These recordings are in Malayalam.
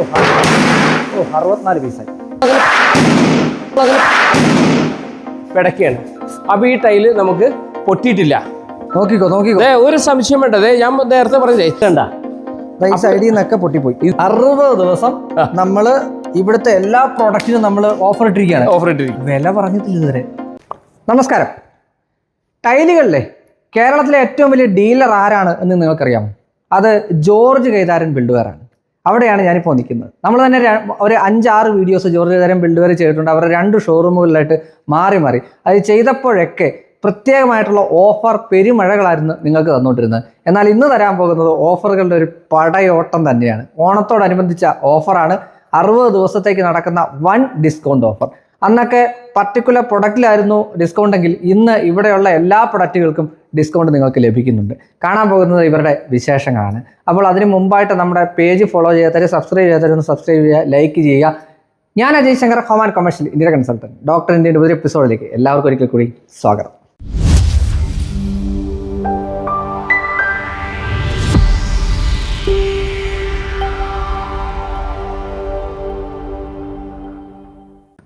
ഓ അറുപത്തിനാല് പീസായി. പിടയ്ക്കാണ് അപ്പൊ ഈ ടൈൽ നമുക്ക് പൊട്ടിയിട്ടില്ല. നോക്കിക്കോ നോക്കിക്കോ. ഒരു സംശയം വേണ്ട. ദേ, ഞാൻ നേരത്തെ പറഞ്ഞേ ദാ ഈ സൈഡിൽ നിന്നൊക്കെ പൊട്ടിപ്പോയി. അറുപത് ദിവസം നമ്മൾ ഇവിടുത്തെ എല്ലാ പ്രോഡക്റ്റിനും നമ്മൾ ഓഫർ ഇട്ടിരിക്കുകയാണ്. ഓഫർ ഇട്ടിരിക്കും വില പറഞ്ഞിട്ടില്ല ഇതുവരെ. നമസ്കാരം. ടൈലുകളിലെ കേരളത്തിലെ ഏറ്റവും വലിയ ഡീലർ ആരാണ് എന്ന് നിങ്ങൾക്കറിയാമോ? അത് ജോർജ് കൈതാരൻ ബിൽഡുവെയറാണ് അവിടെയാണ് ഞാനിപ്പോൾ നിൽക്കുന്നത്. നമ്മൾ തന്നെ ഒരു അഞ്ചാറ് വീഡിയോസ് ജോർജ് തരം ബിൽഡ് വരെ ചെയ്തിട്ടുണ്ട്. അവരുടെ രണ്ട് ഷോറൂമുകളിലായിട്ട് മാറി മാറി. അത് ചെയ്തപ്പോഴൊക്കെ പ്രത്യേകമായിട്ടുള്ള ഓഫർ പെരുമഴകളായിരുന്നു നിങ്ങൾക്ക് തന്നുകൊണ്ടിരുന്നത് എന്നാൽ ഇന്ന് തരാൻ പോകുന്നത് ഓഫറുകളുടെ ഒരു പടയോട്ടം തന്നെയാണ്. ഓണത്തോടനുബന്ധിച്ച ഓഫറാണ് അറുപത് ദിവസത്തേക്ക് നടക്കുന്ന വൺ ഡിസ്കൗണ്ട് ഓഫർ അന്നൊക്കെ പർട്ടിക്കുലർ പ്രൊഡക്റ്റിലായിരുന്നു ഡിസ്കൗണ്ട് എങ്കിൽ ഇന്ന് ഇവിടെയുള്ള എല്ലാ പ്രൊഡക്റ്റുകൾക്കും ഡിസ്കൗണ്ട് നിങ്ങൾക്ക് ലഭിക്കുന്നുണ്ട്. കാണാൻ പോകുന്നത് ഇവരുടെ വിശേഷങ്ങളാണ്. അപ്പോൾ അതിന് മുമ്പായിട്ട് നമ്മുടെ പേജ് ഫോളോ ചെയ്യാത്തവർ സബ്സ്ക്രൈബ് ചെയ്യാത്തവരൊന്ന് സബ്സ്ക്രൈബ് ചെയ്യുക ലൈക്ക് ചെയ്യുക. ഞാൻ Ajay Shankar home and commercial India consultant doctor ഇന്ത്യയുടെ ഒരു എപ്പിസോഡിലേക്ക് എല്ലാവർക്കും ഒരിക്കൽ കൂടി സ്വാഗതം.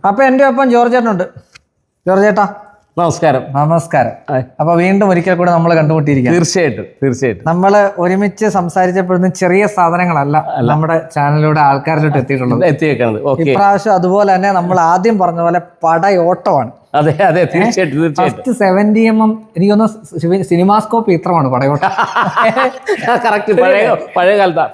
അപ്പൊ എന്റെ ഒപ്പം ജോർജ് ചേട്ടനുണ്ട് ജോർജ് ചേട്ടാ നമസ്കാരം. നമസ്കാരം. അപ്പൊ വീണ്ടും ഒരിക്കൽ കൂടെ നമ്മൾ കണ്ടുമുട്ടിയിരിക്കുകയാണ്. തീർച്ചയായിട്ടും തീർച്ചയായിട്ടും. നമ്മൾ ഒരുമിച്ച് സംസാരിച്ചപ്പോഴൊന്നും ചെറിയ സാധനങ്ങളല്ല നമ്മുടെ ചാനലിലൂടെ ആൾക്കാരിലോട്ട് എത്തിയിട്ടുള്ളത്. എത്തിയേക്കുന്നത് ഇപ്രാവശ്യം അതുപോലെ തന്നെ നമ്മൾ ആദ്യം പറഞ്ഞ പോലെ പടയോട്ടമാണ്. അതെ അതെ തീർച്ചയായിട്ടും തീർച്ചയായിട്ടും. ഫസ്റ്റ് സെവന്റി എം എം എനിക്ക് തോന്നുന്നു സിനിമാസ്കോപ്പ് ഇത്രമാണ് പടയോട്ട. കറക്റ്റ് പഴയ പഴയ കാലത്താ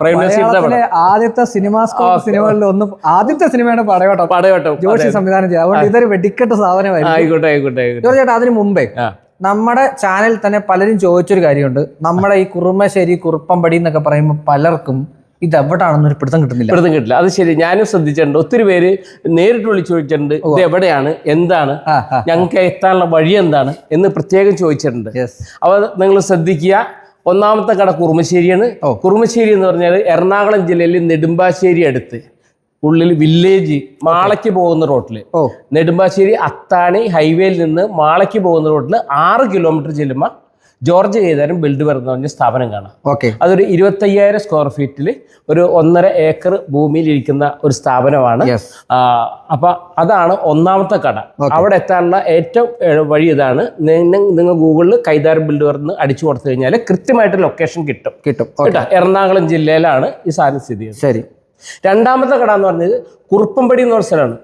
ആദ്യത്തെ സിനിമാസ്കോപ്പ് സിനിമകളിൽ ഒന്ന് ആദ്യത്തെ സിനിമയാണ് പടയോട്ടം. പടയോട്ടം ജോഷി സംവിധാനം ചെയ്തത്. അതുകൊണ്ട് ഇതൊരു വെടിക്കെട്ട് സാധനമായിരുന്നു. ആയിക്കോട്ടെ ആയിക്കോട്ടെ തീർച്ചയായിട്ടും അതിന് മുമ്പേ നമ്മുടെ ചാനൽ തന്നെ പലരും ചോദിച്ചൊരു കാര്യമുണ്ട്. നമ്മുടെ ഈ കുറുമശ്ശേരി കുറുപ്പമ്പടി എന്നൊക്കെ പറയുമ്പോൾ പലർക്കും ഇത് എവിടെയാണെന്നൊരു പിടുത്തം കിട്ടുന്നില്ല. പിടുത്തം കിട്ടില്ല. അത് ശരി. ഞാനും ശ്രദ്ധിച്ചിട്ടുണ്ട്. ഒത്തിരി പേര് നേരിട്ട് വിളിച്ചു ചോദിച്ചിട്ടുണ്ട് ഇത് എവിടെയാണ്? എന്താണ്? ഞങ്ങൾക്ക് എത്താനുള്ള വഴി എന്താണ്? എന്ന് പ്രത്യേകം ചോദിച്ചിട്ടുണ്ട്. അപ്പോൾ നിങ്ങൾ ശ്രദ്ധിക്കുക. ഒന്നാമത്തെ കട കുറുമശ്ശേരിയാണ്. കുറുമശ്ശേരി എന്ന് പറഞ്ഞാൽ എറണാകുളം ജില്ലയിൽ നെടുമ്പാശ്ശേരി അടുത്ത്. ഉള്ളിൽ വില്ലേജ് മാളയ്ക്ക് പോകുന്ന റോട്ടിൽ നെടുമ്പാശ്ശേരി അത്താണി ഹൈവേയിൽ നിന്ന് മാളയ്ക്ക് പോകുന്ന റോട്ടിൽ ആറ് കിലോമീറ്റർ ചെല്ലുമ്പോൾ ജോർജ് ഏതാനും ബിൽഡ് വരുന്ന പറഞ്ഞ സ്ഥാപനം കാണാം. ഓക്കെ. അതൊരു ഇരുപത്തയ്യായിരം സ്ക്വയർ ഫീറ്റിൽ ഒരു ഒന്നര ഏക്കർ ഭൂമിയിൽ ഇരിക്കുന്ന ഒരു സ്ഥാപനമാണ്. അപ്പൊ അതാണ് ഒന്നാമത്തെ കട. അവിടെ എത്താനുള്ള ഏറ്റവും വഴി ഇതാണ്. നിങ്ങൾ ഗൂഗിളിൽ കൈതാരം ബിൽഡ് എന്ന് അടിച്ചു കൊടുത്തു കഴിഞ്ഞാൽ കൃത്യമായിട്ട് ലൊക്കേഷൻ കിട്ടും. കിട്ടും. കേട്ടോ? എറണാകുളം ജില്ലയിലാണ് ഈ സാധനം സ്ഥിതി ചെയ്യുന്നത്. ശരി. രണ്ടാമത്തെ കട എന്ന് പറഞ്ഞത് കുറുപ്പമ്പടി എന്ന് പറഞ്ഞ സ്ഥലമാണ്.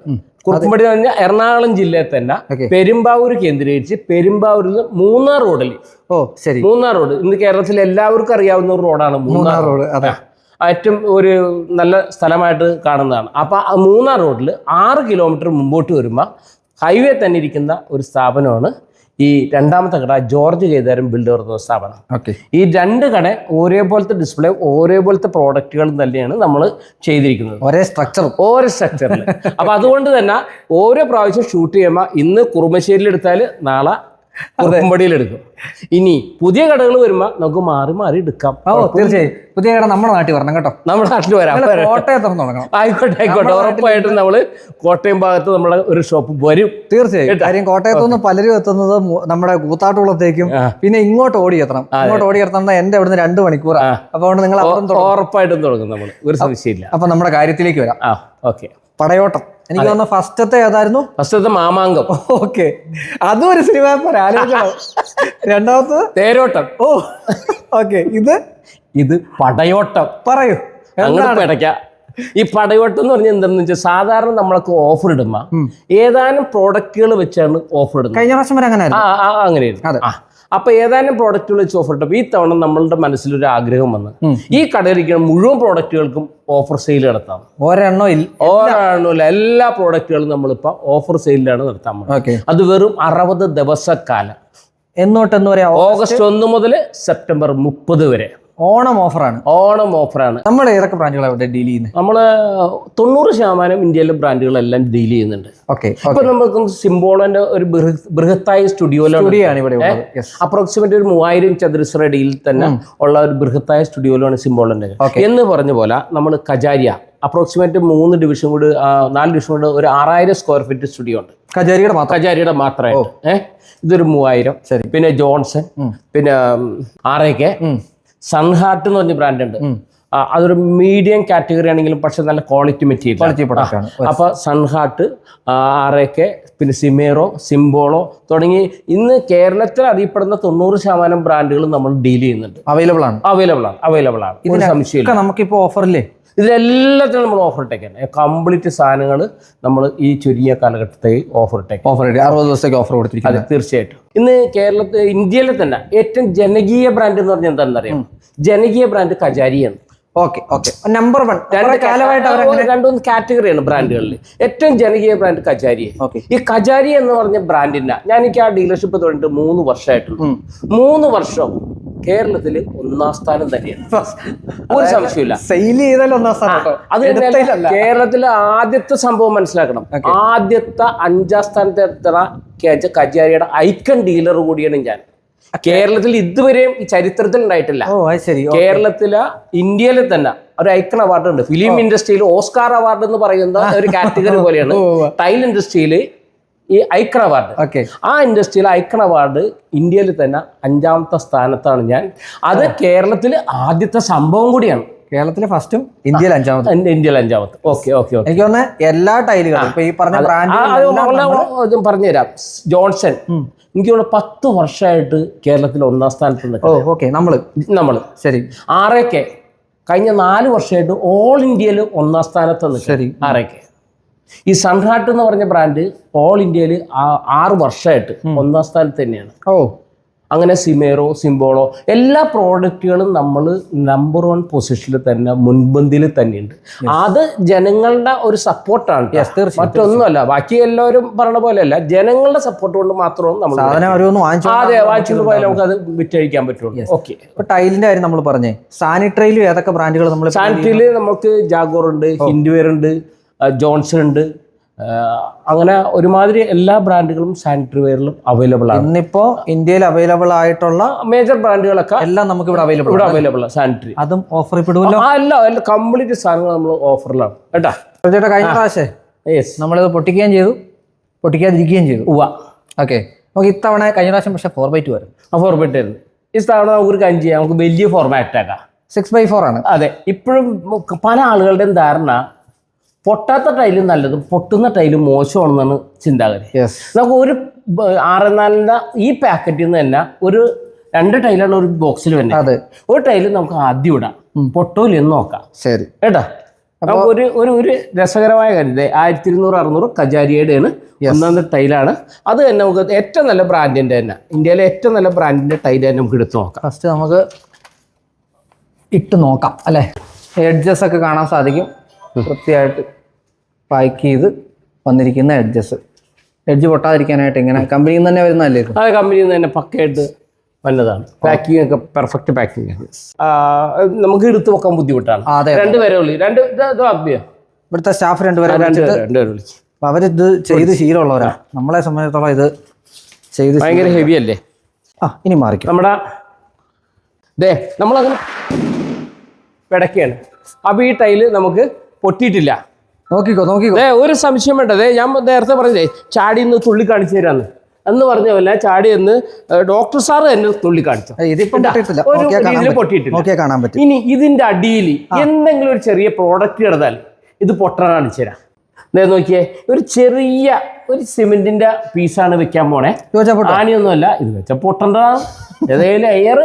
കുറുപ്പമ്പടി എന്ന് പറഞ്ഞാൽ എറണാകുളം ജില്ലയിൽ തന്നെ. പെരുമ്പാവൂർ കേന്ദ്രീകരിച്ച് പെരുമ്പാവൂരിൽ നിന്ന് മൂന്നാർ റോഡിൽ ഓ ശരി. മൂന്നാർ റോഡ്. ഇന്ന് കേരളത്തിൽ എല്ലാവർക്കും അറിയാവുന്ന ഒരു റോഡാണ് മൂന്നാർ റോഡ്. അതെ. ഏറ്റവും ഒരു നല്ല സ്ഥലമായിട്ട് കാണുന്നതാണ്. അപ്പോൾ ആ മൂന്നാർ റോഡിൽ ആറ് കിലോമീറ്റർ മുമ്പോട്ട് വരുമ്പോൾ ഹൈവേ തന്നെ ഇരിക്കുന്ന ഒരു സ്ഥാപനമാണ് ഈ രണ്ടാമത്തെ കട ജോർജ് കൈതാരം ബിൽഡർ എന്ന സ്ഥാപനം. ഓക്കെ ഈ രണ്ട് കട ഒരേപോലത്തെ ഡിസ്പ്ലേ ഒരേപോലത്തെ പ്രോഡക്റ്റുകൾ തന്നെയാണ് നമ്മൾ ചെയ്തിരിക്കുന്നത്. ഒരേ സ്ട്രക്ചർ ഓരോ സ്ട്രക്ചറിൽ അപ്പൊ അതുകൊണ്ട് തന്നെ ഓരോ പ്രാവശ്യം ഷൂട്ട് ചെയ്യുമ്പോൾ ഇന്ന് കുറുമശ്ശേരിയിൽ എടുത്താൽ നാളെ എടുക്കും ഇനി പുതിയ കടകൾ വരുമ്പോൾ നമുക്ക് മാറി മാറി എടുക്കാം. ഓ തീർച്ചയായും. പുതിയ കട നമ്മുടെ നാട്ടിൽ വരണം കേട്ടോ. നമ്മുടെ നാട്ടിൽ വരാം. കോട്ടയം തുറന്നു തുടങ്ങണം. ആയിക്കോട്ടെ ആയിക്കോട്ടെ. ഉറപ്പായിട്ടും നമ്മൾ കോട്ടയം ഭാഗത്ത് നമ്മുടെ ഒരു ഷോപ്പ് വരും. തീർച്ചയായും. കാര്യം കോട്ടയത്തു നിന്ന് പലരും എത്തുന്നത് നമ്മുടെ കൂത്താട്ടുകുളത്തേക്കും പിന്നെ ഇങ്ങോട്ട് ഓടി എത്തണം. ഇങ്ങോട്ട് ഓടി എത്തണം എന്റെ അവിടുന്ന് രണ്ട് മണിക്കൂറാണ് അപ്പോൾ അപ്പൊ നിങ്ങൾ ഉറപ്പായിട്ടും തുടങ്ങും നമ്മൾ ഒരു സംശയമില്ല. അപ്പൊ നമ്മുടെ കാര്യത്തിലേക്ക് വരാം. ഓക്കെ. പടയോട്ടം. എനിക്ക് തോന്നുന്നു ഫസ്റ്റത്തെ ഏതായിരുന്നു? ഫസ്റ്റത്തെ മാമാങ്കം. ഓക്കെ. അതും ഒരു സിനിമ ആലോചിക്കണം രണ്ടാമത്തത്? തേരോട്ടം. ഓ ഓക്കെ. ഇത്? ഇത് പടയോട്ടം. പറയൂ. അങ്ങനെ ഈ പടയോട്ടം എന്ന് പറഞ്ഞാൽ എന്താണെന്ന് വെച്ചാൽ സാധാരണ നമ്മളൊക്കെ ഓഫർ ഇടുമ്പോ ഏതാനും പ്രോഡക്റ്റുകൾ വെച്ചാണ് ഓഫർ ഇടുന്നത്. കഴിഞ്ഞ പ്രാവശ്യം വരെ അങ്ങനെ അങ്ങനെയായിരുന്നു. അപ്പൊ ഏതാനും പ്രോഡക്റ്റുകൾ വെച്ച് ഓഫർ ഇട്ടപ്പോൾ ഈ തവണ നമ്മളുടെ മനസ്സിലൊരു ആഗ്രഹം വന്ന് ഈ കടയിലിരിക്കുന്ന മുഴുവൻ പ്രോഡക്റ്റുകൾക്കും ഓഫർ സെയിൽ നടത്താം. ഒരെണ്ണം ഇല്ല. എല്ലാ പ്രോഡക്റ്റുകളും നമ്മളിപ്പോൾ ഓഫർ സെയിലാണ് നടത്താൻ അത് വെറും അറുപത് ദിവസക്കാലം. എന്നോട്ടെന്ന് പറയാം ഓഗസ്റ്റ് ഒന്ന് മുതൽ സെപ്റ്റംബർ മുപ്പത് വരെ. ഓണം ഓഫറാണ്. ഓണം ഓഫറാണ്. നമ്മൾ ഏതൊക്കെ ബ്രാൻഡുകളാണ് ഇവിടെ ഡീൽ ചെയ്യുന്നത് നമ്മൾ തൊണ്ണൂറ് ശതമാനം ഇന്ത്യയിലെ ബ്രാൻഡുകളെല്ലാം ഡീൽ ചെയ്യുന്നുണ്ട്. ഓക്കെ ഇപ്പൊ നമുക്ക് സിംബോളന്റെ ഒരു ബൃഹത്തായ സ്റ്റുഡിയോയിലാണ് സ്റ്റുഡിയാണ് ഇവിടെ അപ്രോക്സിമേറ്റ് ഒരു മൂവായിരം ചതുരശ്ര അടിയിൽ തന്നെ ഉള്ള ഒരു ബൃഹത്തായ സ്റ്റുഡിയോയിലാണ് സിംബോളന്റെ. എന്ന് പറഞ്ഞ പോലെ നമ്മൾ കജാരിയ അപ്രോക്സിമേറ്റ് മൂന്ന് ഡിവിഷൻ കൂടി നാല് ഡിവിഷൻ കൂടി ഒരു ആറായിരം സ്ക്വയർ ഫീറ്റ് സ്റ്റുഡിയോ ഉണ്ട്. കജാരിയുടെ കജാരിയുടെ മാത്രമേ ഏഹ് ഇതൊരു മൂവായിരം. ശരി. പിന്നെ ജോൺസൺ പിന്നെ ആർ എ കെ ഉം. സൺഹാർട്ട് എന്ന് പറഞ്ഞ ബ്രാൻഡ് ഉണ്ട്. അതൊരു മീഡിയം കാറ്റഗറി ആണെങ്കിലും പക്ഷെ നല്ല ക്വാളിറ്റി മെറ്റീരിയൽ അപ്പൊ സൺഹാർട്ട് ആർ എ ആറേക്കെ പിന്നെ സിമേറോ സിംബോളോ തുടങ്ങി ഇന്ന് കേരളത്തിൽ അറിയപ്പെടുന്ന തൊണ്ണൂറ് ശതമാനം ബ്രാൻഡുകൾ നമ്മൾ ഡീൽ ചെയ്യുന്നുണ്ട്. അവൈലബിൾ ആണ്. അവൈലബിൾ ആണ്. അവൈലബിൾ ആണ്. സംശയമില്ല ഒക്കെ നമുക്കിപ്പോ ഓഫറില്ലേ ഇതിലെല്ലാത്തിനും നമ്മൾ ഓഫർ ഇട്ടേക്കാണ്. കംപ്ലീറ്റ് സാധനങ്ങൾ നമ്മൾ ഈ ചുരുങ്ങിയ കാലഘട്ടത്തെ ഓഫർ ഇട്ടേക്കും ഓഫർ അറുപത് ദിവസത്തേക്ക് ഓഫർ കൊടുത്തിരിക്കും അതെ തീർച്ചയായിട്ടും. ഇന്ന് കേരളത്തിൽ ഇന്ത്യയിലെ തന്നെ ഏറ്റവും ജനകീയ ബ്രാൻഡ് എന്ന് പറഞ്ഞാൽ എന്താണെന്ന് അറിയാം ജനകീയ ബ്രാൻഡ് കജാരിയാണ് ഓക്കെ ഓക്കെ നമ്പർ വൺ രണ്ട് കാലമായിട്ട് രണ്ടുമൂന്ന് കാറ്റഗറിയാണ് ബ്രാൻഡുകളിൽ ഏറ്റവും ജനകീയ ബ്രാൻഡ് കജാരി. ഈ കജാരി എന്ന് പറഞ്ഞ ബ്രാൻഡിന്റെ ഞാൻ എനിക്ക് ആ ഡീലർഷിപ്പ് തുടങ്ങിയിട്ട് മൂന്ന് വർഷമായിട്ടുള്ളൂ. മൂന്ന് വർഷം കേരളത്തിൽ ഒന്നാം സ്ഥാനം തന്നെയാണ്. ഒരു സംശയമില്ല സെയിൽ ചെയ്താൽ ഒന്നാം സ്ഥാനം അത് കേരളത്തിലെ ആദ്യത്തെ സംഭവം മനസ്സിലാക്കണം. ആദ്യത്തെ അഞ്ചാം സ്ഥാനത്ത് എത്തണ കജ- കജാരിയുടെ ഐക്കൺ ഡീലർ കൂടിയാണ് ഞാൻ. കേരളത്തിൽ ഇതുവരെയും ഈ ചരിത്രത്തിൽ ഉണ്ടായിട്ടില്ല. കേരളത്തിലെ ഇന്ത്യയിലെ തന്നെ ഒരു ഐക്കൺ അവാർഡ് ഉണ്ട് ഫിലിം ഇൻഡസ്ട്രിയിൽ ഓസ്കാർ അവാർഡ് എന്ന് പറയുന്ന ഒരു കാറ്റഗറി പോലെയാണ്. ടൈൽ ഇൻഡസ്ട്രിയിൽ ഈ ഐക്കൺ അവാർഡ്. ഓക്കെ. ആ ഇൻഡസ്ട്രിയിലെ ഐക്കൺ അവാർഡ് ഇന്ത്യയിൽ തന്നെ അഞ്ചാമത്തെ സ്ഥാനത്താണ് ഞാൻ. അത് കേരളത്തിൽ ആദ്യത്തെ സംഭവം കൂടിയാണ്. കേരളത്തിലെ ഫസ്റ്റും ഇന്ത്യയിൽ അഞ്ചാമത്തെ ഇന്ത്യയിൽ അഞ്ചാമത്തെ. Okay okay okay. എനിക്ക് തോന്നുന്നത് എല്ലാ ടൈലുകളും ഇപ്പൊ ഈ പറഞ്ഞ ബ്രാൻഡ് പറഞ്ഞുതരാം. ജോൺസൺ. എനിക്ക് തോന്നുന്നു പത്ത് വർഷമായിട്ട് കേരളത്തിൽ ഒന്നാം സ്ഥാനത്ത് ഓക്കെ നമ്മൾ നമ്മൾ ശരി. ആറേക്കെ. കഴിഞ്ഞ നാല് വർഷമായിട്ട് ഓൾ ഇന്ത്യയിൽ ഒന്നാം സ്ഥാനത്ത് ശരി. ആറേക്കെ. ഈ സൺഹാർട്ട് എന്ന് പറഞ്ഞ ബ്രാൻഡ് ഓൾ ഇന്ത്യയിൽ ആറ് വർഷമായിട്ട് ഒന്നാം സ്ഥാനത്ത് തന്നെയാണ്. ഓ. അങ്ങനെ സിമേറോ സിംബോളോ എല്ലാ പ്രോഡക്റ്റുകളും നമ്മൾ നമ്പർ വൺ പൊസിഷനിൽ തന്നെ മുൻപന്തിയിൽ തന്നെയുണ്ട്. അത് ജനങ്ങളുടെ ഒരു സപ്പോർട്ടാണ് മറ്റൊന്നുമല്ല ബാക്കി എല്ലാവരും പറഞ്ഞ പോലെയല്ല ജനങ്ങളുടെ സപ്പോർട്ട് കൊണ്ട് മാത്രമാണ് നമ്മൾ അതെ വാങ്ങിച്ചു പോയാൽ നമുക്ക് അത് വിറ്റഴിക്കാൻ പറ്റുള്ളൂ. ഓക്കെ ഇപ്പൊ ടൈലിന്റെ കാര്യം നമ്മൾ പറഞ്ഞേ സാനിറ്ററിയിലും ഏതൊക്കെ ബ്രാൻഡുകൾ നമ്മൾ സാനിട്രയിൽ നമുക്ക് ജാഗോർ ഉണ്ട് ഹിൻഡ്വെയർ ഉണ്ട് ജോൺസൺ ഉണ്ട്. അങ്ങനെ ഒരുമാതിരി എല്ലാ ബ്രാൻഡുകളും സാനിറ്ററി വെയറിലും അവൈലബിൾ ആണ്. ഇന്നിപ്പോ ഇന്ത്യയിൽ അവൈലബിൾ ആയിട്ടുള്ള മേജർ ബ്രാൻഡുകളൊക്കെ എല്ലാം നമുക്ക് ഇവിടെ അവൈലബിൾ ഇവിടെ അവൈലബിൾ ആണ് സാനിറ്ററി. അതും ഓഫർ പെടുമല്ലോ ആ എല്ലാ എല്ലാ കംപ്ലീറ്റ് സാധനങ്ങൾ നമ്മൾ ഓഫറിലാണ് കേട്ടോ? ചേട്ടാ കഴിഞ്ഞ പ്രാവശ്യം യെസ് നമ്മളിത് പൊട്ടിക്കുകയും ചെയ്തു. പൊട്ടിക്കാതിരിക്കുകയും ചെയ്തു. ഉവ ഓക്കെ നമുക്ക് ഇത്തവണ കഴിഞ്ഞ പ്രാവശ്യം പക്ഷേ ഫോർ ബൈ ടു വരും ആ ഫോർ ബൈ ആയിരുന്നു. ഈ ഇത്തവണ നമുക്കൊരു കാര്യം ചെയ്യാം. നമുക്ക് വലിയ ഫോർമാറ്റ് ആക്കാം. സിക്സ് ബൈ ഫോർ ആണ്. അതെ. ഇപ്പോഴും പല ആളുകളുടെയും ധാരണ പൊട്ടാത്ത ടൈലും നല്ലതും പൊട്ടുന്ന ടൈലും മോശമാണെന്നാണ് ചിന്താഗതി. നമുക്ക് ഒരു ആറ് നാലിന്റെ ഈ പാക്കറ്റിൽ നിന്ന് തന്നെ ഒരു രണ്ട് ടൈലാണ് ഒരു ബോക്സിൽ വരുന്നത്. അതെ. ഒരു ടൈൽ നമുക്ക് ആദ്യം ഇടാം. പൊട്ടൂലെന്ന് നോക്കാം. ശരി. കേട്ടോ? നമുക്ക് ഒരു ഒരു ഒരു രസകരമായ കാര്യം ആയിരത്തി ഇരുന്നൂറ് അറുന്നൂറ് കജാരിയുടെയാണ് ഒന്നാമത്തെ ടൈലാണ് അത് തന്നെ നമുക്ക് ഏറ്റവും നല്ല ബ്രാൻഡിന്റെ തന്നെ ഇന്ത്യയിലെ ഏറ്റവും നല്ല ബ്രാൻഡിന്റെ ടൈൽ തന്നെ നമുക്ക് എടുത്തു നോക്കാം. ഫസ്റ്റ് നമുക്ക് ഇട്ട് നോക്കാം അല്ലേ? എഡ്ജസ് ഒക്കെ കാണാൻ സാധിക്കും. വൃത്തിയായിട്ട് പാക്ക് ചെയ്ത് വന്നിരിക്കുന്ന എഡ്ജസ് എഡ്ജ് പൊട്ടാതിരിക്കാനായിട്ട് ഇങ്ങനെ കമ്പനിയിൽ നിന്ന് തന്നെ വരുന്നതല്ലേ ഇത്? അത് കമ്പനിയിൽ നിന്ന് തന്നെ പക്കയായിട്ട് വന്നതാണ്. പാക്കിംഗ് ഒക്കെ പെർഫെക്റ്റ് പാക്കിംഗ് ആണ്. ആ, നമുക്ക് എടുത്തു വെക്കാൻ ബുദ്ധിമുട്ടാണ്. ആ, അതെ രണ്ട് പേരെ വിളി രണ്ട് ഇവിടുത്തെ സ്റ്റാഫ് രണ്ടുപേരെ രണ്ട് പേരെ രണ്ട് പേര് വിളിച്ചു. അപ്പൊ അവരിത് ചെയ്ത് ശീലമുള്ളവരാ. നമ്മളെ സംബന്ധിച്ചിടത്തോളം ഇത് ചെയ്ത് ശീ- ഭയങ്കര ഹെവി അല്ലേ? ആ ഇനി മാറിക്കും. നമ്മുടെ ദേ നമ്മളങ്ങനെ പിടയ്ക്കാണ് അപ്പോൾ ഈ ടൈൽ നമുക്ക് പൊട്ടിയിട്ടില്ല. നോക്കിക്കോ നോക്കിക്കോ. ഒരു സംശയം വേണ്ട. ദേ ഞാൻ നേരത്തെ പറഞ്ഞേ ചാടി ഇന്ന് തുള്ളി കാണിച്ചു തരാന്ന് എന്ന് പറഞ്ഞ പോലെ ചാടി എന്ന് ഡോക്ടർ സാർ തന്നെ തുള്ളി കാണിച്ചു പൊട്ടിയിട്ടില്ല. ഇനി ഇതിന്റെ അടിയിൽ എന്തെങ്കിലും ഒരു ചെറിയ പ്രോഡക്റ്റ് കിടന്നാൽ ഇത് പൊട്ടണ കാണിച്ചു തരാം. നോക്കിയേ ഒരു ചെറിയ ഒരു സിമെന്റിന്റെ പീസാണ് വെക്കാൻ പോണേ. ആനിയൊന്നും അല്ല ഇത് വെച്ച പൊട്ടേണ്ടതാണ് ഏതായാലും എയർ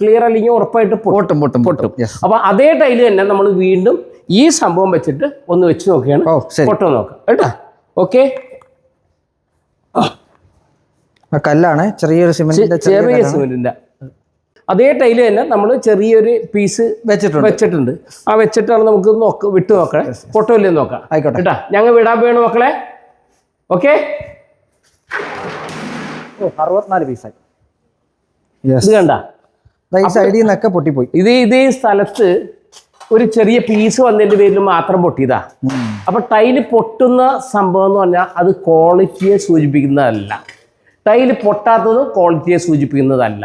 ക്ലിയർ അല്ലെങ്കിൽ ഉറപ്പായിട്ട് പൊട്ടും. പൊട്ടും പൊട്ടും അപ്പൊ അതേ ടൈൽ തന്നെ നമ്മൾ വീണ്ടും ഈ സംഭവം വെച്ചിട്ട് ഒന്ന് വെച്ച് നോക്കുകയാണ് ഫോട്ടോ നോക്കാം. കേട്ടോ? ഓക്കെ. ആ. കല്ലാണ് ചെറിയൊരു സിമെന്റിന്റെ ചെറിയ സിമെന്റിന്റെ. അതേ ടൈൽ തന്നെ നമ്മൾ ചെറിയൊരു പീസ് വെച്ചിട്ടുണ്ട്. വെച്ചിട്ടുണ്ട്. ആ വെച്ചിട്ടാണ് നമുക്ക് നോക്ക വിട്ടു നോക്കണേ. ഫോട്ടോ ഇല്ലേ നോക്കാം. ആയിക്കോട്ടെ. കേട്ടാ? ഞങ്ങൾ വിടാൻ വേണം മക്കളെ. ഓക്കെ? ഓ അറുപത്തിനാല് പീസായി. ഇത് കണ്ട? സൈഡിൽ നിന്നൊക്കെ പൊട്ടിപ്പോയി. ഇത് ഇതേ സ്ഥലത്ത് ഒരു ചെറിയ പീസ് വന്നതിന്റെ പേരിൽ മാത്രം പൊട്ടിയതാ. അപ്പൊ ടൈൽ പൊട്ടുന്ന സംഭവം എന്ന് പറഞ്ഞാൽ അത് ക്വാളിറ്റിയെ സൂചിപ്പിക്കുന്നതല്ല. ടൈൽ പൊട്ടാത്തത് ക്വാളിറ്റിയെ സൂചിപ്പിക്കുന്നതല്ല.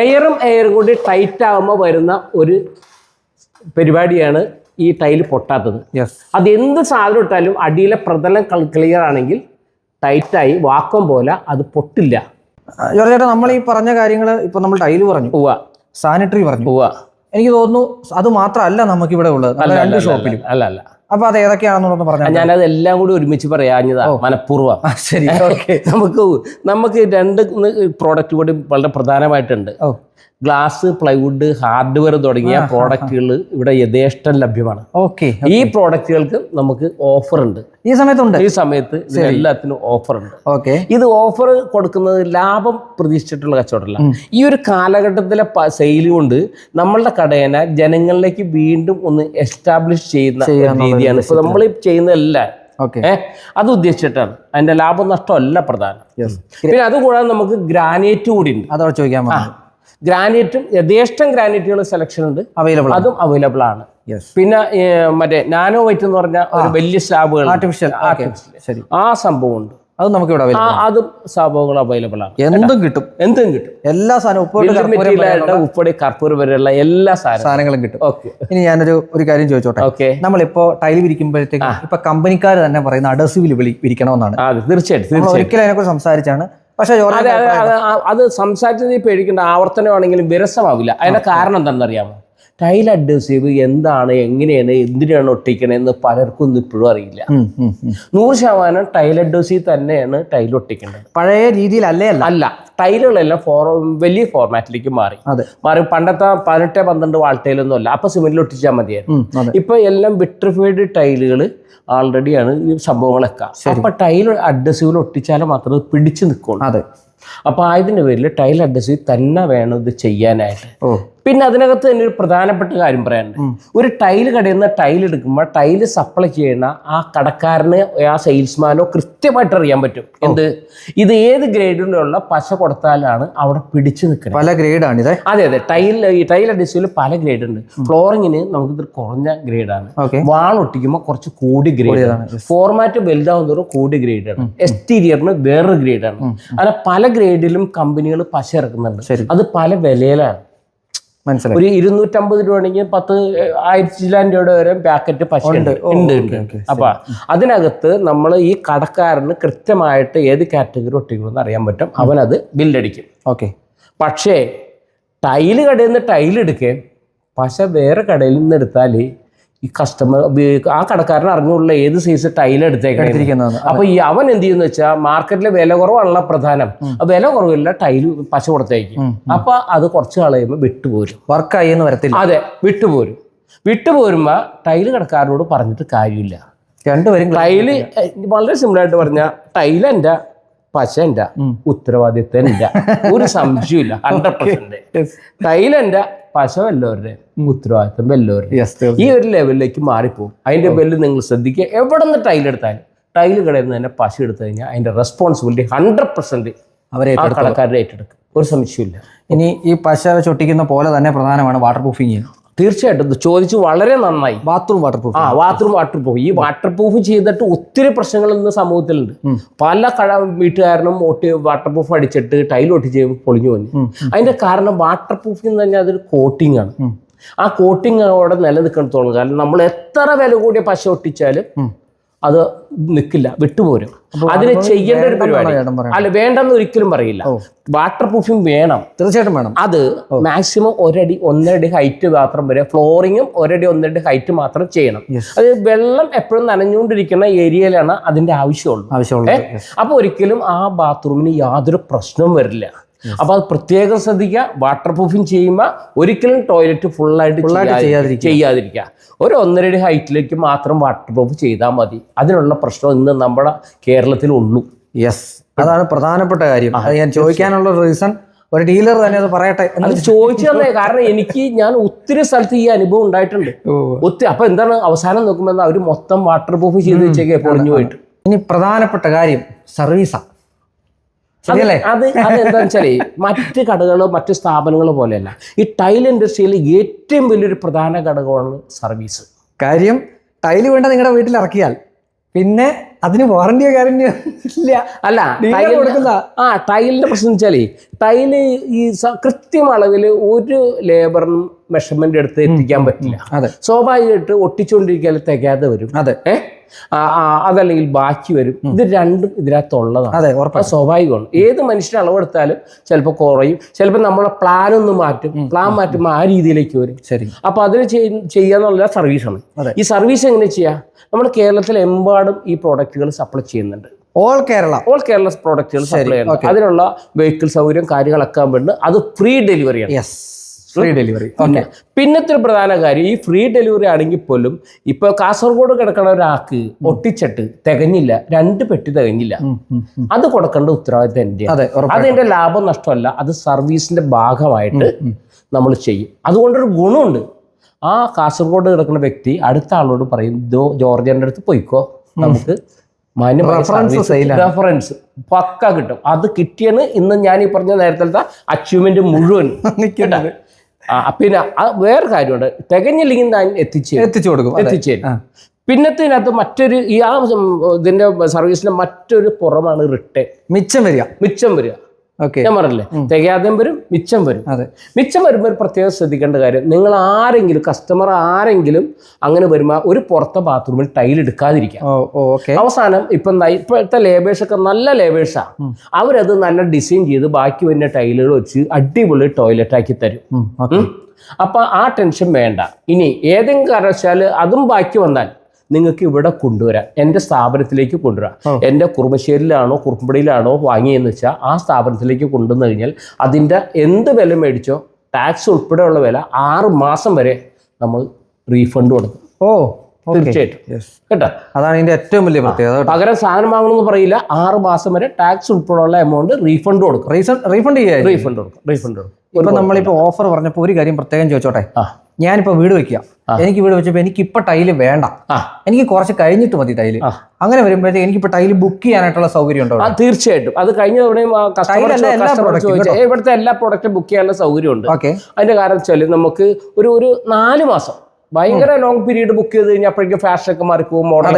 എയറും എയറും കൂടി ടൈറ്റ് ആകുമ്പോൾ വരുന്ന ഒരു പരിപാടിയാണ് ഈ ടൈൽ പൊട്ടാത്തത്. അത് എന്ത് സാധനം ഇട്ടാലും അടിയിലെ പ്രതലം ക്ലിയർ ആണെങ്കിൽ ടൈറ്റായി വാക്കം പോലെ അത് പൊട്ടില്ല. ചേട്ടാ നമ്മൾ ഈ പറഞ്ഞ കാര്യങ്ങൾ ഇപ്പൊ നമ്മൾ ടൈൽ പറഞ്ഞു. പോവാ സാനിറ്ററി പറഞ്ഞു. ഉവ്വ. എനിക്ക് തോന്നുന്നു അത് മാത്രമല്ല നമുക്ക് ഇവിടെ ഉള്ളത് അല്ല രണ്ട് ഷോപ്പിലും. അല്ല അല്ല അപ്പൊ അത് ഏതൊക്കെയാണെന്നുള്ളത് പറഞ്ഞാൽ ഞാനത് എല്ലാം കൂടി ഒരുമിച്ച് പറയാഞ്ഞതാ മനഃപൂർവം. ശരി. നമുക്ക് നമുക്ക് രണ്ട് പ്രോഡക്റ്റ് കൂടി വളരെ പ്രധാനമായിട്ടുണ്ട്. ഗ്ലാസ് പ്ലൈവുഡ് ഹാർഡ്വെയർ തുടങ്ങിയ പ്രോഡക്റ്റുകൾ ഇവിടെ യഥേഷ്ടം ലഭ്യമാണ്. ഓക്കെ ഈ പ്രോഡക്റ്റുകൾക്ക് നമുക്ക് ഓഫർ ഉണ്ട്. ഈ സമയത്തുണ്ട്? ഈ സമയത്ത് എല്ലാത്തിനും ഓഫർ ഉണ്ട്. ഓക്കെ. ഇത് ഓഫർ കൊടുക്കുന്നത് ലാഭം പ്രതീക്ഷിച്ചിട്ടുള്ള കച്ചവടമല്ല. ഈ ഒരു കാലഘട്ടത്തിലെ സെയിൽ കൊണ്ട് നമ്മളുടെ കടയനെ ജനങ്ങളിലേക്ക് വീണ്ടും ഒന്ന് എസ്റ്റാബ്ലിഷ് ചെയ്യുന്ന രീതിയാണ്. ഇപ്പൊ നമ്മൾ ചെയ്യുന്നതെല്ലാം. അത് ഉദ്ദേശിച്ചിട്ടാണ്. അതിന്റെ ലാഭം നഷ്ടമല്ല പ്രധാനം. പിന്നെ അതുകൂടാതെ നമുക്ക് ഗ്രാനൈറ്റ് കൂടി ഉണ്ട്. അതോടെ ചോദിക്കാൻ ഗ്രാനൈറ്റും യഥേഷ്ടം ഗ്രാനൈറ്റുകൾ സെലക്ഷൻ ഉണ്ട്. അവൈലബിൾ അതും അവൈലബിൾ ആണ്. പിന്നെ മറ്റേ നാനോ വൈറ്റ് എന്ന് പറഞ്ഞ ഒരു വലിയ സ്ലാബുകൾ ആർട്ടിഫിഷ്യൽ ശരി. ആ സംഭവം ഉണ്ട്. അത് നമുക്ക് ഇവിടെ അതും സംഭവങ്ങൾ അവൈലബിൾ ആണ്. എന്തും കിട്ടും? എന്തും കിട്ടും. എല്ലാ സാധനവും കർപ്പൂരം വരെയുള്ള ഉപ്പടി കർപ്പൂർ വരെയുള്ള എല്ലാ സാധനങ്ങളും. കിട്ടും. ഓക്കെ ഇനി ഞാനൊരു ഒരു കാര്യം ചോദിച്ചോട്ടെ? ഓക്കെ നമ്മളിപ്പോ ടൈൽ വിരിക്കുമ്പോഴത്തേക്ക് ഇപ്പൊ കമ്പനിക്കാർ തന്നെ പറയുന്ന അഡസീവിൽ വിളി വിരിക്കണമെന്നാണ്. തീർച്ചയായിട്ടും. ഒരിക്കലും അതിനെക്കുറിച്ച് സംസാരിച്ചാണ് പക്ഷെ അതെ അതെ അത് സംസാരിച്ചത് ഈ പേടിക്കേണ്ട ആവർത്തനമാണെങ്കിലും വിരസമാവില്ല. അതിന്റെ കാരണം എന്താണെന്നറിയാമോ? ടൈൽ അഡ്ഹസീവ് എന്താണ് എങ്ങനെയാണ് എന്തിനാണ് ഒട്ടിക്കണതെന്ന് പലർക്കും ഒന്നും ഇപ്പോഴും അറിയില്ല. നൂറ് ശതമാനം ടൈൽ അഡ്ഹസീവ് തന്നെയാണ് ടൈൽ ഒട്ടിക്കേണ്ടത്. പഴയ രീതിയിൽ അല്ലേ? അല്ല. ടൈലുകളെല്ലാം ഫോർ വലിയ ഫോർമാറ്റിലേക്ക് മാറി. മാറി. പണ്ടത്തെ പതിനെട്ട് പന്ത്രണ്ട് വാൾ ടൈലൊന്നും അല്ല. അപ്പൊ സിമെന്റിൽ ഒട്ടിച്ചാൽ മതിയായിരുന്നു. ഇപ്പൊ എല്ലാം വിട്രിഫൈഡ് ടൈലുകൾ ആൾറെഡിയാണ് ഈ സംഭവങ്ങളൊക്കെ. അപ്പൊ ടൈൽ അഡ്ഹസീവിൽ ഒട്ടിച്ചാൽ മാത്രമേ പിടിച്ചു നിൽക്കുള്ളൂ. അതെ. അപ്പൊ ആയതിന്റെ പേരിൽ ടൈൽ അഡ്ഹസീവ് തന്നെ വേണം ഇത് ചെയ്യാനായിട്ട്. പിന്നെ അതിനകത്ത് തന്നെ ഒരു പ്രധാനപ്പെട്ട കാര്യം പറയാനുണ്ട്. ഒരു ടൈൽ കടയിൽ നിന്ന് ടൈൽ എടുക്കുമ്പോൾ ടൈൽ സപ്ലൈ ചെയ്യുന്ന ആ കടക്കാരന് ആ സെയിൽസ്മാനോ കൃത്യമായിട്ട് അറിയാൻ പറ്റും. എന്ത്? ഇത് ഏത് ഗ്രേഡിലുള്ള പശ കൊടുത്താലാണ് അവിടെ പിടിച്ചു നിൽക്കുന്നത്. പല ഗ്രേഡാണ് ഇത് അതെ അതെ. ടൈൽ ഈ ടൈൽ അഡ്ഹസീവിൽ പല ഗ്രേഡ് ഉണ്ട്. ഫ്ലോറിങ്ങിന് നമുക്കിത് കുറഞ്ഞ ഗ്രേഡാണ്. വാൾ ഒട്ടിക്കുമ്പോൾ കുറച്ച് കൂടി ഗ്രേഡാണ്. ഫോർമാറ്റ് വലുതാവുന്നതോറും കൂടി ഗ്രേഡാണ്. എക്സ്റ്റീരിയറിന് വേറൊരു ഗ്രേഡാണ്. അങ്ങനെ പല ഗ്രേഡിലും കമ്പനികൾ പശ ഇറക്കുന്നുണ്ട്. അത് പല വിലയിലാണ്. മനസ്സിലായി. ഒരു ഇരുന്നൂറ്റമ്പത് രൂപ ആണെങ്കിൽ പത്ത് ആയിരത്തി ചില്ലാൻ രൂപയുടെ വരെ പാക്കറ്റ് പശുണ്ട് ഉണ്ട്. ഉണ്ട് അപ്പൊ അതിനകത്ത് നമ്മൾ ഈ കടക്കാരന് കൃത്യമായിട്ട് ഏത് കാറ്റഗറി ഒട്ടിക്കണമെന്ന് അറിയാൻ പറ്റും. അവനത് ബില്ലടിക്കും ഓക്കെ. പക്ഷേ ടൈൽ കടയിൽ നിന്ന് ടൈൽ എടുക്കേ പശ വേറെ കടയിൽ നിന്ന് എടുത്താൽ ഈ കസ്റ്റമർ ആ കടക്കാരൻ അറിഞ്ഞുള്ള ഏത് സൈസ് ടൈൽ എടുത്തേക്കാണ് അപ്പൊ ഈ അവൻ എന്ത് ചെയ്യുന്ന വെച്ചാൽ മാർക്കറ്റിലെ വില കുറവാണല്ലോ പ്രധാനം. ആ വില കുറവില്ല ടൈൽ പശ കൊടുത്തേക്കും. അപ്പൊ അത് കുറച്ച് കളയുമ്പോൾ വിട്ടുപോരും വർക്കായി എന്ന് വരത്തില്ല. അതെ വിട്ടുപോരും വിട്ടുപോരുമ്പോ ടൈൽ കടക്കാരനോട് പറഞ്ഞിട്ട് കാര്യമില്ല. രണ്ടുപേരും ടൈൽ വളരെ സിമ്പിൾ ആയിട്ട് പറഞ്ഞ ടൈൽ എന്റെ പശ എന്റെ ഉത്തരവാദിത്വം എന്റെ. ഒരു സംശയമില്ല ഹൺഡ്രഡ് പെർസെന്റ് ടൈൽ എന്റെ പശ ഉത്തരവാദിത്വം വല്ലവരും ഈ ഒരു ലെവലിലേക്ക് മാറിപ്പോകും അതിന്റെ പേരിൽ നിങ്ങൾ ശ്രദ്ധിക്കുക. എവിടെ നിന്ന് ടൈൽ എടുത്താലും ടൈൽ കടയിൽ നിന്ന് തന്നെ പശ എടുത്തു കഴിഞ്ഞാൽ അതിന്റെ റെസ്പോൺസിബിലിറ്റി ഹൺഡ്രഡ് പെർസെന്റ് അവരെ കടക്കാരുടെ ഏറ്റെടുക്കും. ഒരു സംശയമില്ല ഇനി ഈ പശ ചൊട്ടിക്കുന്ന പോലെ തന്നെ പ്രധാനമാണ് വാട്ടർ പ്രൂഫിങ് തീർച്ചയായിട്ടും. ചോദിച്ചു വളരെ നന്നായി. ബാത്റൂം വാട്ടർ പ്രൂഫ് ആ ബാത്റൂം വാട്ടർ പ്രൂഫ് ഈ വാട്ടർ പ്രൂഫ് ചെയ്തിട്ട് ഒത്തിരി പ്രശ്നങ്ങൾ ഇന്ന് സമൂഹത്തിലുണ്ട്. പല കഴ വീട്ടുകാരനും ഒട്ടി വാട്ടർ പ്രൂഫ് അടിച്ചിട്ട് ടൈൽ ഒട്ടിച്ച് പൊളിഞ്ഞു പോയി. അതിന്റെ കാരണം വാട്ടർ പ്രൂഫിങ് എന്ന് പറഞ്ഞാൽ അതൊരു കോട്ടിംഗ് ആണ്. ആ കോട്ടിങ് അവിടെ നിലനിൽക്കണത്തോളം കാരണം നമ്മൾ എത്ര വില കൂടിയ പശ ഒട്ടിച്ചാലും അത് നിൽക്കില്ല വിട്ടുപോരും. അതിന് ചെയ്യേണ്ട ഒരു പരിപാടി. അല്ല വേണ്ടെന്ന് ഒരിക്കലും പറയില്ല. വാട്ടർ പ്രൂഫിംഗ് വേണം. തീർച്ചയായിട്ടും വേണം. അത് മാക്സിമം ഒരടി ഒന്നരടി ഹൈറ്റ് മാത്രം വരെ ഫ്ലോറിങ്ങും ഒരടി ഒന്നരടി ഹൈറ്റ് മാത്രം ചെയ്യണം. അത് വെള്ളം എപ്പോഴും നനഞ്ഞുകൊണ്ടിരിക്കുന്ന ഏരിയയിലാണ് അതിന്റെ ആവശ്യമുള്ളൂ ആവശ്യമുള്ളത്. അപ്പൊ ഒരിക്കലും ആ ബാത്റൂമിന് യാതൊരു പ്രശ്നവും വരില്ല. അപ്പൊ അത് പ്രത്യേകം ശ്രദ്ധിക്കുക വാട്ടർ പ്രൂഫിങ് ചെയ്യുമ്പോൾ ഒരിക്കലും ടോയ്ലറ്റ് ഫുള്ളായിട്ട് ചെയ്യാതിരിക്കുക. ഒരു ഒന്നരടി ഹൈറ്റിലേക്ക് മാത്രം വാട്ടർ പ്രൂഫ് ചെയ്താൽ മതി. അതിനുള്ള പ്രശ്നം ഇന്ന് നമ്മുടെ കേരളത്തിലുള്ളൂ. യെസ് അതാണ് പ്രധാനപ്പെട്ട കാര്യം. അത് ഞാൻ ചോദിക്കാനുള്ള റീസൺ ഒരു ഡീലർ തന്നെ അത് പറയട്ടെ അത് ചോദിച്ചു തന്നെ. കാരണം എനിക്ക് ഞാൻ ഒത്തിരി സ്ഥലത്ത് ഈ അനുഭവം ഉണ്ടായിട്ടുണ്ട്. ഒത്തിരി. അപ്പൊ എന്താണ് അവസാനം നോക്കുമ്പോൾ അവർ മൊത്തം വാട്ടർ പ്രൂഫ് ചെയ്ത് വെച്ചേക്കെ പൊളിഞ്ഞു പോയിട്ട്. ഇനി പ്രധാനപ്പെട്ട കാര്യം സർവീസാ ശരിയല്ലേ? അത് അത് വെച്ചാൽ വെച്ചാലേ മറ്റ് കടകളോ മറ്റ് സ്ഥാപനങ്ങളോ പോലെയല്ല. ഈ ടൈൽ ഇൻഡസ്ട്രിയിൽ ഏറ്റവും വലിയൊരു പ്രധാന ഘടകമാണ് സർവീസ്. കാര്യം ടൈൽ വേണ്ട നിങ്ങളുടെ വീട്ടിൽ ഇറക്കിയാൽ. പിന്നെ അതിന് വാറണ്ടിയോ ഗ്യാരണ്ടിയോ ഇല്ല. അല്ല ടൈൽ കൊടുക്കുന്ന ആ ടൈലിന്റെ പ്രശ്നം വെച്ചാലേ ടൈൽ ഈ കൃത്യം അളവിൽ ഒരു ലേബറിനും മെഷർമെന്റ് എടുത്ത് എത്തിക്കാൻ പറ്റില്ല. അതെ. സ്വാഭാവികമായിട്ട് ഒട്ടിച്ചുകൊണ്ടിരിക്കാൻ തികയാതെ വരും. അതെ. ഏ? ആ, ആ, അതല്ലെങ്കിൽ ബാക്കി വരും. ഇത് രണ്ടും ഇതിനകത്തുള്ളതാണ്. അതെ ഉറപ്പാണ് സ്വാഭാവികമാണ്. ഏത് മനുഷ്യനെ അളവെടുത്താലും ചിലപ്പോൾ കുറയും. ചിലപ്പോൾ നമ്മളെ പ്ലാൻ ഒന്ന് മാറ്റും. പ്ലാൻ മാറ്റുമ്പോൾ ആ രീതിയിലേക്ക് വരും. ശരി. അപ്പോൾ അതിൽ ചെയ്യാന്നുള്ള സർവീസാണ് ആണ്. ഈ സർവീസ് എങ്ങനെ ചെയ്യാം? നമ്മൾ കേരളത്തിൽ എമ്പാടും ഈ പ്രോഡക്റ്റുകൾ സപ്ലൈ ചെയ്യുന്നുണ്ട്. ഓൾ കേരള ഓൾ കേരള പ്രോഡക്റ്റുകൾ സപ്ലൈ ചെയ്യുന്നുണ്ട്. അതിനുള്ള വെഹിക്കിൾ സൗകര്യം കാര്യങ്ങളൊക്കെ ആകുമ്പോൾ അത് ഫ്രീ ഡെലിവറിയാണ് യെസ് ഫ്രീ ഡെലിവറി ഓക്കെ പിന്നത്തെ ഒരു പ്രധാന കാര്യം ഈ ഫ്രീ ഡെലിവറി ആണെങ്കിൽ പോലും ഇപ്പൊ കാസർഗോഡ് കിടക്കണ ഒരാൾക്ക് ഒട്ടിച്ചിട്ട് തികഞ്ഞില്ല രണ്ട് പെട്ടി തികഞ്ഞില്ല. അത് കൊടുക്കേണ്ട ഉത്തരവാദിത്തം ഉറപ്പാണ് അതിന്റെ ലാഭം നഷ്ടമല്ല അത് സർവീസിന്റെ ഭാഗമായിട്ട് നമ്മൾ ചെയ്യും. അതുകൊണ്ടൊരു ഗുണമുണ്ട്. ആ കാസർഗോഡ് കിടക്കുന്ന വ്യക്തി അടുത്ത ആളോട് പറയും "ദോ ജോർജിയന്റെ അടുത്ത് പോയിക്കോ. നമുക്ക് റഫറൻസ് പക്ക കിട്ടും. അത് കിട്ടിയാണ് ഇന്ന് ഞാൻ ഈ പറഞ്ഞ നേരത്തെ അച്ചീവ്മെന്റ് മുഴുവൻ നിൽക്കുന്നത് പിന്നെ വേറെ കാര്യമുണ്ട്. തികഞ്ഞില്ലെങ്കിൽ ഞാൻ എത്തിച്ചു എത്തിച്ചു കൊടുക്കും. അതെ. എത്തിച്ചേരും. പിന്നത്തിനകത്ത് മറ്റൊരു ഈ ആ ഇതിന്റെ സർവീസിന്റെ മറ്റൊരു പുറമാണ് റിട്ടേൺ. മിച്ചം വരിക. മിച്ചം വരിക. ഞാൻ പറഞ്ഞില്ലേ? തികയാതെയും വരും മിച്ചം വരും. അതെ. മിച്ചം വരുമ്പോൾ ഒരു പ്രത്യേകം ശ്രദ്ധിക്കേണ്ട കാര്യം നിങ്ങൾ ആരെങ്കിലും കസ്റ്റമർ ആരെങ്കിലും അങ്ങനെ വരുമ്പോൾ ഒരു പുറത്തെ ബാത്റൂമിൽ ടൈൽ എടുക്കാതിരിക്കാം അവസാനം ഇപ്പം ഇപ്പോഴത്തെ ലേബേഴ്സ് ഒക്കെ നല്ല ലേബേഴ്സാണ് അവരത് നല്ല ഡിസൈൻ ചെയ്ത് ബാക്കി വരുന്ന ടൈലുകൾ വെച്ച് അടിപൊളി ടോയ്ലറ്റ് ആക്കി തരും. അപ്പൊ ആ ടെൻഷൻ വേണ്ട. ഇനി ഏതെങ്കിലും കാരണവശാൽ അതും ബാക്കി വന്നാൽ നിങ്ങൾക്ക് ഇവിടെ കൊണ്ടുവരാം. എന്റെ സ്ഥാപനത്തിലേക്ക് കൊണ്ടുവരാം. എന്റെ കുറുമശ്ശേരിയിലാണോ കുറുമ്പടിയിലാണോ വാങ്ങിയെന്ന് വെച്ചാൽ ആ സ്ഥാപനത്തിലേക്ക് കൊണ്ടുവന്നു കഴിഞ്ഞാൽ അതിന്റെ എന്ത് വില മേടിച്ചോ ടാക്സ് ഉൾപ്പെടെയുള്ള വില ആറ് മാസം വരെ നമ്മൾ റീഫണ്ട് കൊടുക്കും. ഓ തീർച്ചയായിട്ടും. കേട്ടോ? അതാണ് ഇതിന്റെ ഏറ്റവും വലിയ പ്രത്യേകത. പകരം സാധനം വാങ്ങണമെന്ന് പറയില്ല. ആറ് മാസം വരെ ടാക്സ് ഉൾപ്പെടെയുള്ള എമൗണ്ട് റീഫണ്ട് കൊടുക്കും. റീഫണ്ട് ചെയ്യാം റീഫണ്ട് കൊടുക്കും. റീഫണ്ട് കൊടുക്കും. ഇപ്പൊ നമ്മളിപ്പോ ഓഫർ പറഞ്ഞപ്പോൾ ഒരു കാര്യം പ്രത്യേകം ചോദിച്ചോട്ടെ? ഞാനിപ്പോ വീട് വെക്കുക. എനിക്ക് ഇവിടെ വെച്ചപ്പോ എനിക്ക് ഇപ്പൊ ടൈൽ വേണ്ട എനിക്ക് കുറച്ച് കഴിഞ്ഞിട്ട് മതി ടൈൽ അങ്ങനെ വരുമ്പോഴത്തേക്ക് എനിക്ക് ഇപ്പൊ ടൈൽ ബുക്ക് ചെയ്യാനായിട്ടുള്ള സൗകര്യം ഉണ്ടോ തീർച്ചയായിട്ടും. അത് കഴിഞ്ഞ തവണയും ഇവിടുത്തെ എല്ലാ പ്രൊഡക്റ്റും ബുക്ക് ചെയ്യാനുള്ള സൗകര്യമുണ്ട്. ഓക്കെ അതിന്റെ കാരണം വെച്ചാൽ നമുക്ക് ഒരു ഒരു നാല് മാസം. ഭയങ്കര ലോങ് പീരീഡ് ബുക്ക് ചെയ്ത് കഴിഞ്ഞാൽ അപ്പോഴേക്കും ഫാഷൻ ഒക്കെ മാറിപ്പോകും മോഡൽ.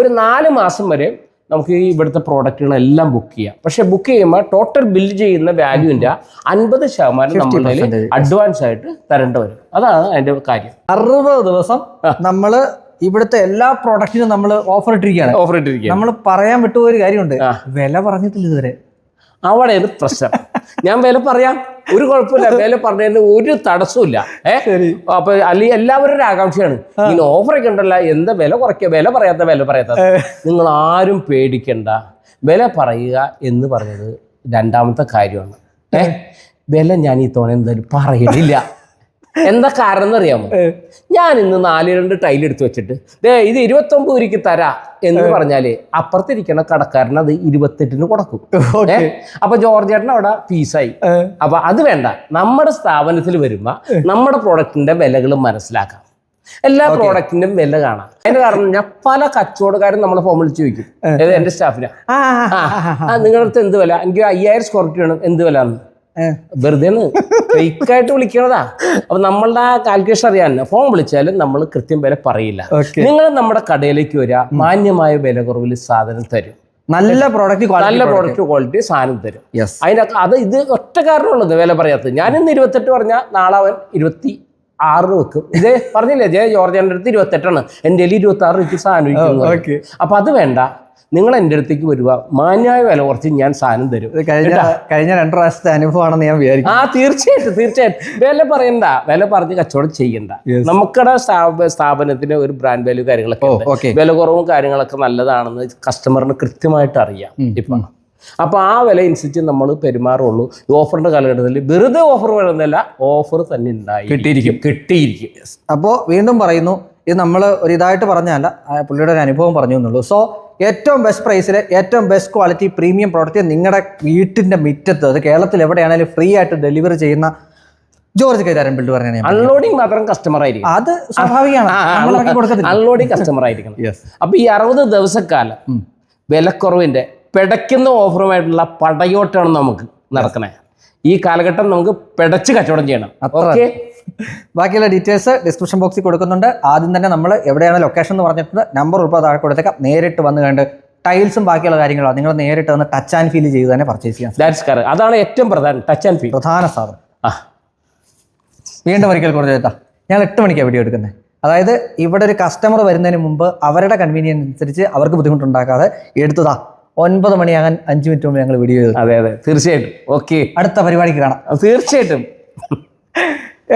ഒരു നാല് മാസം വരെ നമുക്ക് ഈ ഇവിടുത്തെ പ്രോഡക്റ്റുകളെല്ലാം ബുക്ക് ചെയ്യാം. പക്ഷെ ബുക്ക് ചെയ്യുമ്പോൾ ടോട്ടൽ ബില്ല് ചെയ്യുന്ന വാല്യൂവിന്റെ അൻപത് ശതമാനം നമ്മുടെ അഡ്വാൻസ് ആയിട്ട് തരേണ്ടി വരും. അതാണ് അതിന്റെ കാര്യം. അറുപത് ദിവസം നമ്മൾ ഇവിടുത്തെ എല്ലാ പ്രോഡക്റ്റിനും നമ്മൾ ഓഫർ ഇട്ടിരിക്കുകയാണ്. ഓഫർ ഇട്ടിരിക്കുക നമ്മൾ പറയാൻ വിട്ടുപോയ ഒരു കാര്യമുണ്ട്. വില പറഞ്ഞിട്ടില്ല ഇതുവരെ. അവിടെയാണ് പ്രശ്നം. ഞാൻ വില പറയാം. ഒരു കുഴപ്പമില്ല. വില പറഞ്ഞതിന് ഒരു തടസ്സമില്ല ഏഹ് അപ്പൊ അല്ലെങ്കിൽ എല്ലാവരും ഒരു ആകാംക്ഷയാണ്. ഇങ്ങനെ ഓഫറൊക്കെ ഉണ്ടല്ല. എന്താ വില കുറയ്ക്കുക? വില പറയാത്ത വില പറയാത്ത നിങ്ങൾ ആരും പേടിക്കണ്ട. വില പറയുക എന്ന് പറഞ്ഞത് രണ്ടാമത്തെ കാര്യമാണ്. ഏഹ് വില ഞാൻ ഈ തോണ എന്തായാലും പറയണില്ല. എന്താ കാരണം എന്നറിയാമോ ഞാൻ ഇന്ന് നാല് രണ്ട് ടൈൽ എടുത്തു വെച്ചിട്ട് ദേ ഇത് ഇരുപത്തൊമ്പത് രൂപയ്ക്ക് തരാ എന്ന് പറഞ്ഞാൽ അപ്പുറത്തിരിക്കണ കടക്കാരൻ അത് ഇരുപത്തെട്ടിന് കൊടുക്കും? അപ്പൊ ജോർജ് ചേട്ടൻ അവിടെ ഫീസായി അപ്പൊ അത് വേണ്ട. നമ്മുടെ സ്ഥാപനത്തിൽ വരുമ്പോ നമ്മുടെ പ്രോഡക്റ്റിന്റെ വിലകൾ മനസ്സിലാക്കാം. എല്ലാ പ്രോഡക്റ്റിന്റെയും വില കാണാം. അതിന്റെ കാരണം ഞാൻ പല കച്ചവടക്കാരും നമ്മളെ ഫോം വിളിച്ച് ചോദിക്കും. എന്റെ സ്റ്റാഫിനാ നിങ്ങളുടെ അടുത്ത് എന്ത് വില? എനിക്ക് അയ്യായിരം സ്ക്വയർ ഫീറ്റ് വേണം. എന്ത് വില. വെറുതെ ഫേക്കായിട്ട് വിളിക്കണതാ. അപ്പൊ നമ്മളുടെ ആ കാൽക്കുലേഷൻ അറിയാൻ ഫോൺ വിളിച്ചാലും നമ്മൾ കൃത്യം വില പറയില്ല. നിങ്ങൾ നമ്മുടെ കടയിലേക്ക് വരിക മാന്യമായ വില കുറവിൽ സാധനം തരും. നല്ല പ്രോഡക്റ്റ് നല്ല പ്രോഡക്റ്റ് ക്വാളിറ്റി സാധനം തരും. അതിനൊക്കെ അത് ഇത് ഒറ്റ കാരണമുള്ളത് വില പറയാത്തത്. ഞാൻ ഇന്ന് ഇരുപത്തെട്ട് പറഞ്ഞാൽ നാളെ അവൻ ഇരുപത്തി ആറിന് വെക്കും. ഇത് പറഞ്ഞില്ലേ ജയ ജോർജിന്റെ അടുത്ത് ഇരുപത്തെട്ടാണ്. എന്റെ ഇരുപത്തി ആറ് രൂപയ്ക്ക് സാധനം എന്ന് അപ്പൊ അത് വേണ്ട. നിങ്ങൾ എന്റെ അടുത്തേക്ക് വരിക മാന്യായ വില കുറച്ച് ഞാൻ സാധനം തരും. ഇത് കഴിഞ്ഞ കഴിഞ്ഞ രണ്ട് പ്രാവശ്യത്തെ അനുഭവമാണെന്ന് ഞാൻ വിചാരിക്കും ആ തീർച്ചയായിട്ടും തീർച്ചയായിട്ടും. വില പറയണ്ട. വില പറഞ്ഞ് കച്ചവടം ചെയ്യണ്ട. നമുക്കടെ സ്ഥാപ- സ്ഥാപനത്തിന് ഒരു ബ്രാൻഡ് വാല്യൂ കാര്യങ്ങളൊക്കെ ഓക്കെ വില കുറവും കാര്യങ്ങളൊക്കെ നല്ലതാണെന്ന് കസ്റ്റമറിന് കൃത്യമായിട്ട് അറിയാം. ഇപ്പം. അപ്പൊ ആ വില അനുസരിച്ച് നമ്മൾ പെരുമാറുള്ളൂ. ഈ ഓഫറിന്റെ കാലഘട്ടത്തിൽ വെറുതെ ഓഫർ വരുന്നില്ല ഓഫർ തന്നെ ഉണ്ടായി. കിട്ടിയിരിക്കും. കിട്ടിയിരിക്കും. അപ്പോൾ വീണ്ടും പറയുന്നു ഇത് നമ്മൾ ഒരു ഇതായിട്ട് പറഞ്ഞല്ല പുള്ളിയുടെ ഒരു അനുഭവം പറഞ്ഞു എന്നുള്ളൂ. സോ ഏറ്റവും ബെസ്റ്റ് പ്രൈസിൽ ഏറ്റവും ബെസ്റ്റ് ക്വാളിറ്റി പ്രീമിയം പ്രോഡക്റ്റ് നിങ്ങളുടെ വീട്ടിന്റെ മുറ്റത്ത് അത് കേരളത്തിൽ എവിടെയാണെങ്കിലും ഫ്രീ ആയിട്ട് ഡെലിവറി ചെയ്യുന്ന ജോർജ് കൈതാരൻ ബിൽഡ് പറഞ്ഞാൽ അൺലോഡിംഗ് അൺലോഡിങ് മാത്രം കസ്റ്റമർ ആയിരിക്കും അത് സ്വാഭാവികമാണ്. അൺലോഡിങ് കസ്റ്റമർ ആയിരിക്കണം. അപ്പൊ ഈ അറുപത് ദിവസക്കാലം വിലക്കുറവിന്റെ പിടയ്ക്കുന്ന ഓഫറുമായിട്ടുള്ള പടയോട്ടാണ് നമുക്ക് നടക്കണേ. ഈ കാലഘട്ടം നമുക്ക് പിടച്ച് കച്ചവടം ചെയ്യണം. ഓക്കെ? ബാക്കിയുള്ള ഡീറ്റെയിൽസ് ഡിസ്ക്രിപ്ഷൻ ബോക്സിൽ കൊടുക്കുന്നുണ്ട്. ആദ്യം തന്നെ നമ്മൾ എവിടെയാണ് ലൊക്കേഷൻ എന്ന് പറഞ്ഞിട്ടുണ്ട് നമ്പർ ഉൾപ്പെടെ താഴെ കൊടുത്തേക്കാം. നേരിട്ട് വന്ന് കണ്ട് ടൈൽസും ബാക്കിയുള്ള കാര്യങ്ങളും. നിങ്ങൾ നേരിട്ട് വന്ന് ടച്ച് ആൻഡ് ഫീൽ ചെയ്ത് തന്നെ പർച്ചേസ് ചെയ്യാം. അതാണ് ഏറ്റവും പ്രധാനം. ടച്ച് ആൻഡ് ഫീൽ പ്രധാന സാധനം. ആ. വീണ്ടും ഒരിക്കൽ കുറച്ച് ചേട്ടാ ഞങ്ങൾ എട്ട് മണിക്കാണ് വീഡിയോ എടുക്കുന്നത്. അതായത് ഇവിടെ ഒരു കസ്റ്റമർ വരുന്നതിന് മുമ്പ് അവരുടെ കൺവീനിയൻസ് അനുസരിച്ച് അവർക്ക് ബുദ്ധിമുട്ടുണ്ടാക്കാതെ എടുത്തതാ. ഒൻപത് മണിയാകാൻ അഞ്ച് മിനിറ്റ് മുമ്പ് ഞങ്ങൾ വീഡിയോ ചെയ്തു. അതെ അതെ. തീർച്ചയായിട്ടും. ഓക്കെ. അടുത്ത പരിപാടിക്ക് കാണാം. തീർച്ചയായിട്ടും.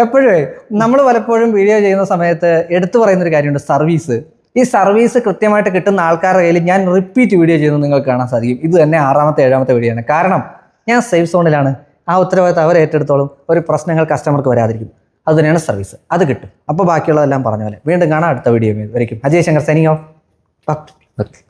എപ്പോഴേ? നമ്മൾ പലപ്പോഴും വീഡിയോ ചെയ്യുന്ന സമയത്ത് എടുത്തു പറയുന്ന ഒരു കാര്യമുണ്ട് സർവീസ് ഈ സർവീസ് കൃത്യമായിട്ട് കിട്ടുന്ന ആൾക്കാരുടെ കയ്യിൽ ഞാൻ റിപ്പീറ്റ് വീഡിയോ ചെയ്യുന്നത് നിങ്ങൾക്ക് കാണാൻ സാധിക്കും. ഇത് തന്നെ ആറാമത്തെ ഏഴാമത്തെ വീഡിയോ ആണ്. കാരണം ഞാൻ സേഫ് സോണിലാണ് ആ ഉത്തരവാദിത്തം അവർ ഏറ്റെടുത്തോളും. ഒരു പ്രശ്നങ്ങൾ കസ്റ്റമർക്ക് വരാതിരിക്കും. അത് തന്നെയാണ് സർവീസ് അത് കിട്ടും. അപ്പോൾ ബാക്കിയുള്ളതെല്ലാം പറഞ്ഞ പോലെ. വീണ്ടും കാണാം അടുത്ത വീഡിയോ വരയ്ക്കും Ajay Shankar signing off okay